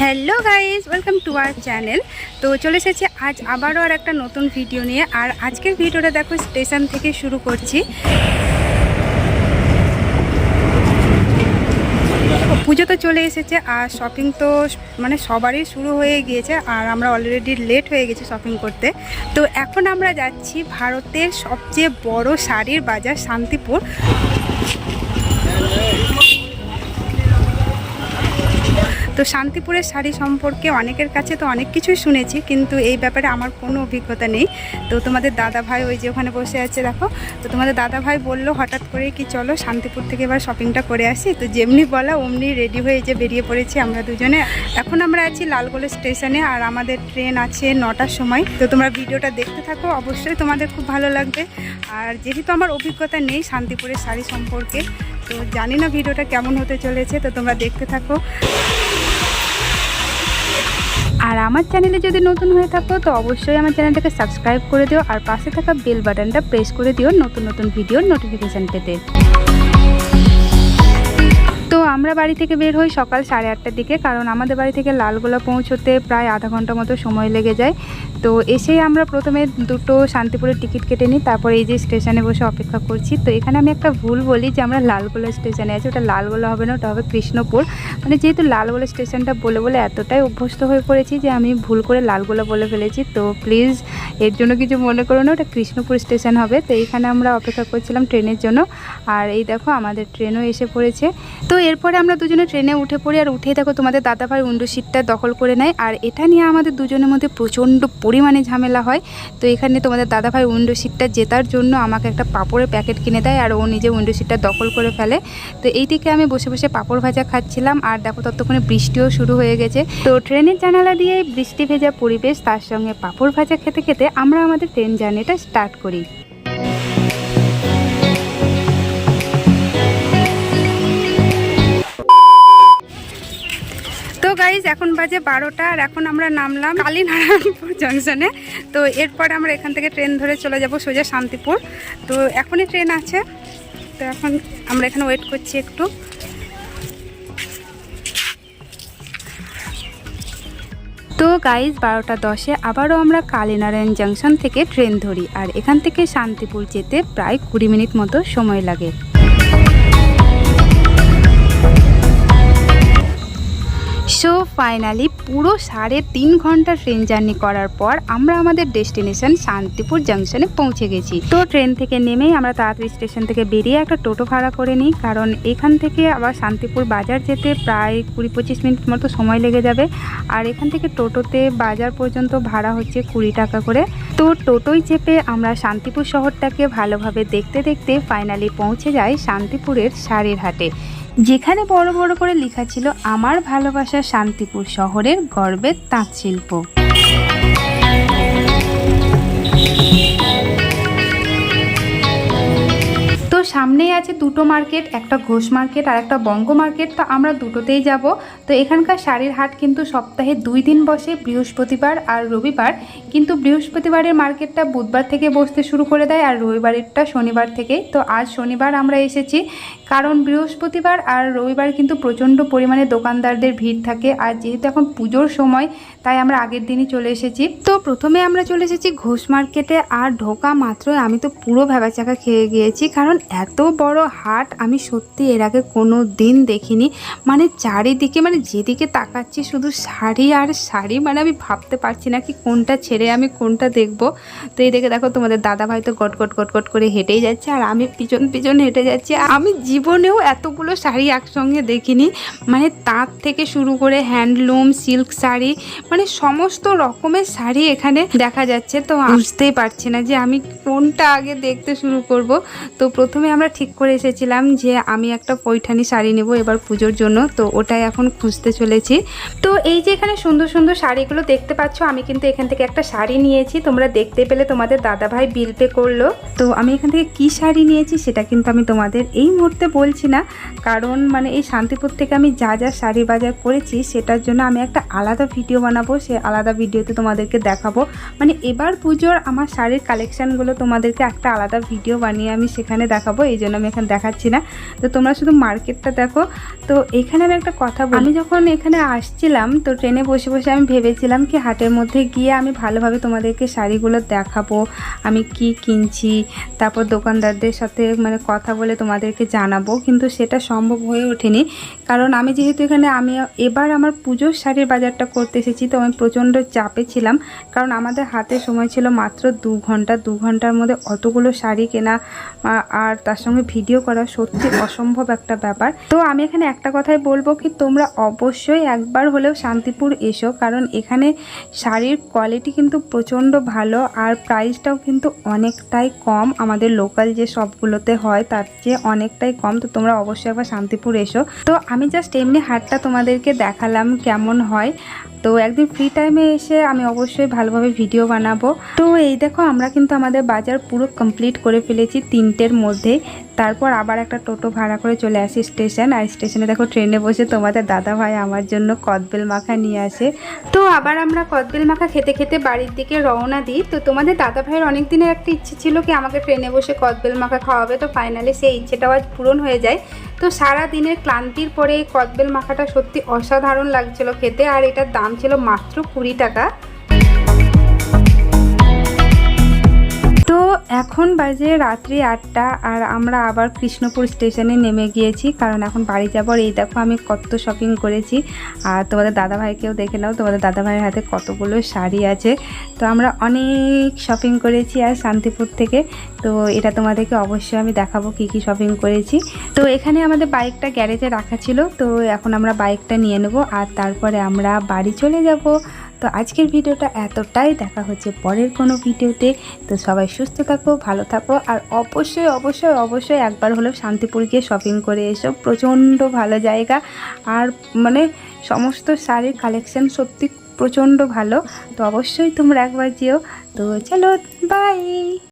Hello guys welcome to our channel. তো চলে এসেছি আজ আবারও আর একটা নতুন ভিডিও নিয়ে। আর আজকের ভিডিওটা দেখো, স্টেশন থেকে শুরু করছি। পুজো তো চলে এসেছে, আর শপিং তো মানে সবারই শুরু হয়ে গিয়েছে, আর আমরা অলরেডি লেট হয়ে গেছি শপিং করতে। তো এখন আমরা যাচ্ছি ভারতের সবচেয়ে বড় শাড়ির বাজার শান্তিপুর। তো শান্তিপুরের শাড়ি সম্পর্কে অনেকের কাছে তো অনেক কিছুই শুনেছি, কিন্তু এই ব্যাপারে আমার কোনো অভিজ্ঞতা নেই। তো তোমাদের দাদা ভাই ওই যে ওখানে বসে আছে, দেখো। তো তোমাদের দাদা ভাই বলল হঠাৎ করে কি চলো শান্তিপুর থেকে এবার শপিংটা করে আসি। তো যেমনি বলা অমনি রেডি হয়ে যে বেরিয়ে পড়েছি আমরা দুজনে। এখন আমরা আছি লালগোলা স্টেশনে আর আমাদের ট্রেন আছে নটার সময়। তো তোমরা ভিডিওটা দেখতে থাকো, অবশ্যই তোমাদের খুব ভালো লাগবে। আর যেহেতু আমার অভিজ্ঞতা নেই শান্তিপুরের শাড়ি সম্পর্কে, তো জানি না ভিডিওটা কেমন হতে চলেছে, তো তোমরা দেখতে থাকো। আর আমার চ্যানেলে যদি নতুন হয়ে থাকো, তো অবশ্যই আমার চ্যানেলটাকে সাবস্ক্রাইব করে দিও আর পাশে থাকা বেল বাটনটা প্রেস করে দিও নতুন নতুন ভিডিওর নোটিফিকেশান পেতে। তো আমরা বাড়ি থেকে বের হই সকাল সাড়ে আটটার দিকে, কারণ আমাদের বাড়ি থেকে লালগোলা পৌঁছতে প্রায় আধা ঘণ্টা মতো সময় লেগে যায়। তো এসেই আমরা প্রথমে দুটো শান্তিপুরের টিকিট কেটে নিই, তারপরে এই যে স্টেশনে বসে অপেক্ষা করছি। তো এখানে আমি একটা ভুল বলি যে আমরা লালগোলা স্টেশনে আছি, ওটা লালগোলা হবে না, ওটা হবে কৃষ্ণপুর। মানে যেহেতু লালগোলা স্টেশনটা বলে বলে এতটাই অভ্যস্ত হয়ে পড়েছি যে আমি ভুল করে লালগোলা বলে ফেলেছি, তো প্লিজ এর জন্য কিছু মনে করো না, ওটা কৃষ্ণপুর স্টেশন হবে। তো এইখানে আমরা অপেক্ষা করছিলাম ট্রেনের জন্য। আর এই দেখো, আমাদের ট্রেনও এসে পড়েছে। তো এরপরে আমরা দুজনে ট্রেনে উঠে পড়ি। আর উঠেই দেখো, তোমাদের দাদাভাই উইন্ডো সিটটা দখল করে নেয়। আর এটা নিয়ে আমাদের দুজনের মধ্যে প্রচণ্ড পরিমাণে ঝামেলা হয়। তো এখানে তোমাদের দাদাভাই উইন্ডো সিটটা জেতার জন্য আমাকে একটা পাপড়ের প্যাকেট কিনে দেয়। আর ও নিজে উইন্ডো সিটটা দখল করে ফেলে। তো এই দিকে আমি বসে বসে পাপড় ভাজা খাচ্ছিলাম। আর দেখো, ততক্ষণে বৃষ্টিও শুরু হয়ে গেছে। তো ট্রেনের জানালা দিয়ে বৃষ্টি ভেজা পরিবেশ, তার সঙ্গে পাপড় ভাজা খেতে খেতে আমরা আমাদের ট্রেন জার্নিটা স্টার্ট করি। তো গাইজ এখন বাজে বারোটা আর এখন আমরা নামলাম কালীনারায়ণপুর জংশনে তো এরপর আমরা এখান থেকে ট্রেন ধরে চলে যাব সোজা শান্তিপুর। তো এখনই ট্রেন আছে। তো এখন আমরা এখানে ওয়েট করছি একটু। তো গাইজ বারোটা দশে আবারও আমরা কালীনারায়ণ জাংশন থেকে ট্রেন ধরি। আর এখান থেকে শান্তিপুর যেতে প্রায় কুড়ি মিনিট মতো সময় লাগে। সো ফাইনালি পুরো সাড়ে তিন ঘণ্টা ট্রেন জার্নি করার পর আমরা আমাদের ডেস্টিনেশন শান্তিপুর জাংশনে পৌঁছে গেছি। তো ট্রেন থেকে নেমেই আমরা তাড়াতাড়ি স্টেশন থেকে বেরিয়ে একটা টোটো ভাড়া করে নিই, কারণ এখান থেকে আবার শান্তিপুর বাজার যেতে প্রায় কুড়ি পঁচিশ মিনিট মতো সময় লেগে যাবে। আর এখান থেকে টোটোতে বাজার পর্যন্ত ভাড়া হচ্ছে কুড়ি টাকা করে। তো টোটোয় চেপে আমরা শান্তিপুর শহরটাকে ভালোভাবে দেখতে দেখতে ফাইনালি পৌঁছে যাই শান্তিপুরের শাড়ির হাটে যেখানে বড় বড় করে লেখা ছিল আমার ভালোবাসা শান্তিপুর শহরের গর্বের তাঁত শিল্প। সামনেই আছে দুটো মার্কেট একটা ঘোষ মার্কেট আর একটা বঙ্গ মার্কেট তো আমরা দুটোতেই যাব। তো এখানকার শাড়ির হাট কিন্তু সপ্তাহে দুই দিন বসে, বৃহস্পতিবার আর রবিবার। কিন্তু বৃহস্পতিবারের মার্কেটটা বুধবার থেকে বসতে শুরু করে দেয় আর রবিবারেরটা শনিবার থেকে তো আজ শনিবার আমরা এসেছি। কারণ বৃহস্পতিবার আর রবিবার কিন্তু প্রচণ্ড পরিমাণে দোকানদারদের ভিড় থাকে। আর যেহেতু এখন পুজোর সময়, তাই আমরা আগের দিনই চলে এসেছি। তো প্রথমে আমরা চলে এসেছি ঘোষ মার্কেটে আর ঢোকা মাত্রই আমি তো পুরো ভেবাচাকা খেয়ে গিয়েছি। কারণ বড় হাট আমি সত্যি এর আগে কোনো দিন দেখিনি। মানে চারিদিকে মানে যেদিকে তাকাচ্ছি শুধু শাড়ি আর শাড়ি মানে আমি ভাবতে পারছি না কি কোনটা ছেড়ে আমি কোনটা দেখব। তো এই দেখে দেখো তোমাদের দাদা ভাই তো গট গট গট গট করে হেঁটেই যাচ্ছে আর আমি পিছন পিছন হেঁটে যাচ্ছি। আমি জীবনেও এতগুলো শাড়ি একসঙ্গে দেখিনি। মানে তাঁত থেকে শুরু করে হ্যান্ডলুম, সিল্ক শাড়ি মানে সমস্ত রকমের শাড়ি এখানে দেখা যাচ্ছে। তো বুঝতেই পারছি না যে আমি কোনটা আগে দেখতে শুরু করব। তো প্রথমে আমরা ঠিক করে এসেছিলাম যে আমি একটা পৈঠানি শাড়ি নেব এবার পুজোর জন্য, তো ওটাই এখন খুঁজতে চলেছি। তো এই যে এখানে সুন্দর সুন্দর শাড়িগুলো দেখতে পাচ্ছ, আমি কিন্তু এখান থেকে একটা শাড়ি নিয়েছি, তোমরা দেখতে পেলে তোমাদের দাদা ভাই বিল পে করল। তো আমি এখান থেকে কি শাড়ি নিয়েছি সেটা কিন্তু আমি তোমাদের এই মুহূর্তে বলছি না, কারণ মানে এই শান্তিপুর থেকে আমি যা যা শাড়ি বাজার করেছি সেটার জন্য আমি একটা আলাদা ভিডিও বানাবো, সে আলাদা ভিডিওতে তোমাদেরকে দেখাবো। মানে এবার পুজোর আমার শাড়ির কালেকশানগুলো তোমাদেরকে একটা আলাদা ভিডিও বানিয়ে আমি সেখানে দেখাবো এই জন্য আমি এখানে দেখাচ্ছি না। তো তোমরা শুধু মার্কেটটা দেখো। তো এখানে আমি একটা কথা বলি। আমি যখন এখানে আসছিলাম, তো ট্রেনে বসে বসে আমি ভেবেছিলাম কি হাটের মধ্যে গিয়ে আমি ভালোভাবে তোমাদেরকে শাড়িগুলো দেখাবো, আমি কি কিনছি, তারপর দোকানদারদের সাথে মানে কথা বলে তোমাদেরকে জানাব। কিন্তু সেটা সম্ভব হয়ে ওঠেনি। কারণ আমি যেহেতু এখানে, আমি এবার আমার পুজোর শাড়ির বাজারটা করতে এসেছি, তো আমি প্রচণ্ড চাপে ছিলাম। কারণ আমাদের হাতে সময় ছিল মাত্র দু ঘণ্টা। দু ঘণ্টার মধ্যে অতগুলো শাড়ি কেনা আর তার সঙ্গে ভিডিও করা সত্যি অসম্ভব একটা ব্যাপার। তো আমি এখানে একটা কথাই বলব কি, তোমরা অবশ্যই একবার হলেও শান্তিপুর এসো, কারণ এখানে শাড়ির কোয়ালিটি কিন্তু প্রচণ্ড ভালো আর প্রাইসটাও কিন্তু অনেকটাই কম। আমাদের লোকাল যে শপগুলোতে হয়, তার চেয়ে অনেকটাই কম। তো তোমরা অবশ্যই একবার শান্তিপুর এসো। তো আমি জাস্ট এমনি হাটটা তোমাদেরকে দেখালাম কেমন হয়। তো একদিন ফ্রি টাইমে এসে আমি অবশ্যই ভালোভাবে ভিডিও বানাবো। তো এই দেখো, আমরা কিন্তু আমাদের বাজার পুরো কমপ্লিট করে ফেলেছি তিনটের মধ্যে। তারপর আবার একটা টোটো ভাড়া করে চলে আসি স্টেশন আর স্টেশনে দেখো ট্রেনে বসে তোমাদের দাদা ভাই আমার জন্য কদবেল মাখা নিয়ে আসে। তো আবার আমরা কদবেল মাখা খেতে খেতে বাড়ির দিকে রওনা দিই। তো তোমাদের দাদা ভাইয়ের অনেক দিনের একটা ইচ্ছে ছিল কি আমাকে ট্রেনে বসে কদবেল মাখা খাওয়াবে। তো ফাইনালি সেই ইচ্ছেটাও আজ পূরণ হয়ে যায়। তো সারা দিনের ক্লান্তির পরে এই কদবেল মাখাটা সত্যি অসাধারণ লাগছিল খেতে, আর এটার দাম ছিল মাত্র কুড়ি টাকা। এখন বাজে রাত্রি আটটা আর আমরা আবার কৃষ্ণপুর স্টেশনে নেমে গিয়েছি, কারণ এখন বাড়ি যাবার এই দেখো আমি কত শপিং করেছি। আর তোমাদের দাদাভাইকেও দেখে নাও, তোমাদের দাদাভাইয়ের হাতে কতগুলো শাড়ি আছে। তো আমরা অনেক শপিং করেছি আর শান্তিপুর থেকে। তো এটা তোমাদেরকে অবশ্যই আমি দেখাবো কি কি শপিং করেছি। তো এখানে আমাদের বাইকটা গ্যারেজে রাখা ছিল, তো এখন আমরা বাইকটা নিয়ে নেব আর তারপরে আমরা বাড়ি চলে যাব। তো আজকের ভিডিওটা এতটাই। দেখা হচ্ছে পরের কোনো ভিডিওতে। তো সবাই সুস্থ থাকো, ভালো থাকো, আর অবশ্যই অবশ্যই অবশ্যই একবার হলেও শান্তিপুর গিয়ে শপিং করে এসো। প্রচণ্ড ভালো জায়গা। আর মানে সমস্ত শাড়ির কালেকশান সত্যি প্রচণ্ড ভালো। তো অবশ্যই তোমরা একবার যেও। তো চলো বাই